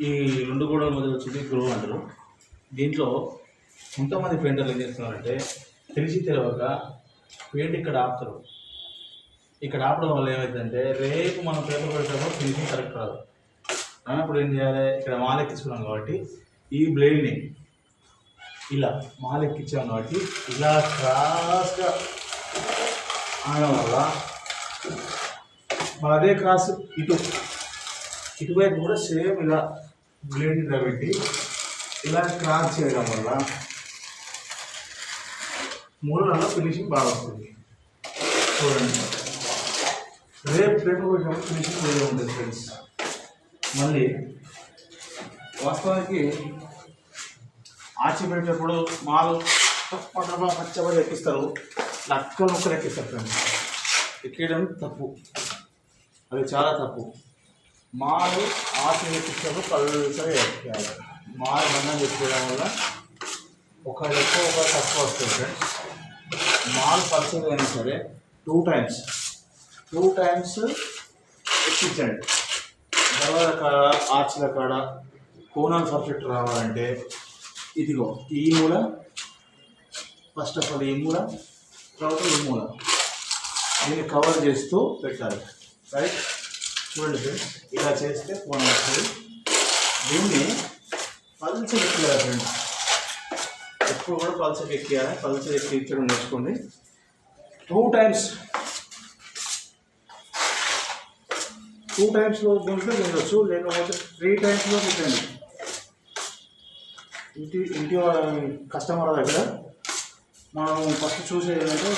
ఈ రెండు గోడల మధ్య వచ్చింది గ్రో అంటారు. దీంట్లో కొంతమంది పెయింటర్లు ఏం చేస్తున్నారంటే తెలిసి తెలియక పెయింట్ ఇక్కడ ఆపుతారు. ఇక్కడ ఆపడం వల్ల ఏమవుతుందంటే రేపు మనం పేపర్ పెట్టేటప్పుడు ఫినిషింగ్ కరెక్ట్ రాదు. అన్నప్పుడు ఏం చేయాలి? ఇక్కడ మాలెక్కించుకున్నాం కాబట్టి ఈ బ్లేడ్ని ఇలా మాలెక్కించాం కాబట్టి ఇలా క్రాస్గా ఆడడం వల్ల మన అదే క్రాస్ ఇటు ఇటువైపు కూడా సేమ్ ఇలా బ్లేడ్ ఇలా పెట్టి ఇలా క్రాస్ చేయడం వల్ల మూలలో ఫినిషింగ్ బాగా వస్తుంది. చూడండి. రేపు పేపర్ పెట్టినప్పుడు ఫినిషింగ్ వేరే ఉంటుంది ఫ్రెండ్స్ మళ్ళీ వాస్తవానికి ఆచి పెట్టేటప్పుడు మాలు పట్టబా పచ్చబడి ఎక్కిస్తారు. లక్క ముక్కలు ఎక్కిస్తారు ఫ్రెండ్స్ ఎక్కేయడం తప్పు. అది చాలా తప్పు. మాలు ఆచి ఎక్కించినప్పుడు పల్సగా ఎక్కాలి మాలు బంధం ఎక్కేయడం వల్ల ఒక ఎక్కువ ఒక తక్కువ వస్తుంది ఫ్రెండ్స్ మాల్ పల్సర్ అయినా సరే టూ టైమ్స్ టూ టైమ్స్ ఎక్కించండి. దర్వాజ కాడ ఆర్చ్ల కాడ కోణాలు పర్ఫెక్ట్ రావాలంటే ఇదిగో ఈ మూల ఫస్ట్ ఆఫ్ ఆల్ ఈ మూల తర్వాత ఈ మూల. దీన్ని కవర్ చేస్తూ పెట్టాలి. రైట్ చూడండి ఫ్రెండ్స్. ఇలా చేస్తే ఫోన్ వస్తుంది దీన్ని పల్చలు ఎక్కియాలి ఫ్రెండ్స్. ఎప్పుడు కూడా పల్చలు ఎక్కియాలి. పల్చలు ఎక్కించడం నేర్చుకోండి. టూ టైమ్స్ టూ టైమ్స్లో దీంట్లో తినవచ్చు లేకపోతే త్రీ టైమ్స్లో తినండి. ఇంటి ఇంటి వాళ్ళ- కస్టమర్ దగ్గర మనం ఫస్ట్ చూసేది ఏంటంటే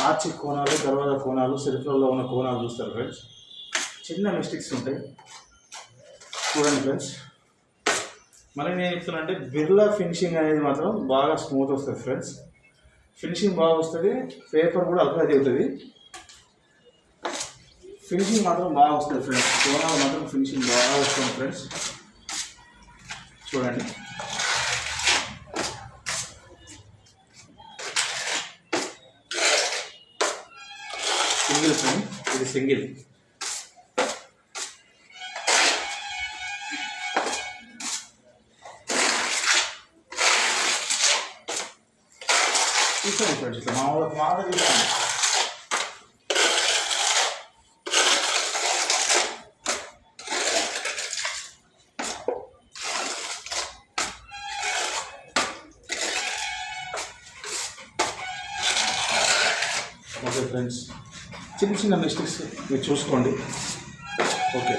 ఆర్చి కోణాలు దర్వాజా కోణాలు సెల్ఫ్లలో ఉన్న కోణాలు చూస్తారు ఫ్రెండ్స్. చిన్న మిస్టేక్స్ ఉంటాయి. చూడండి ఫ్రెండ్స్ మళ్ళీ నేను చెప్తున్నా అంటే బిర్లా ఫినిషింగ్ అనేది మాత్రం బాగా స్మూత్ వస్తుంది ఫ్రెండ్స్ ఫినిషింగ్ బాగా వస్తుంది పేపర్ కూడా అల్గా దిగుతుంది ఫినిషింగ్ మాత్రం బాగా వస్తుంది ఫ్రెండ్స్ సోనాలు మాత్రం ఫినిషింగ్ బాగా వస్తుంది ఫ్రెండ్స్ చూడండి. సింగిల్ ఫ్రెండ్ ఇది సింగిల్ తీసుకోండి ఫ్రెండ్స్ ఇట్లా మామూలుగా మామూలుగా తీసుకోండి ఓకే ఫ్రెండ్స్ చిన్న చిన్న మిస్టేక్స్ మీరు చూసుకోండి. ఓకే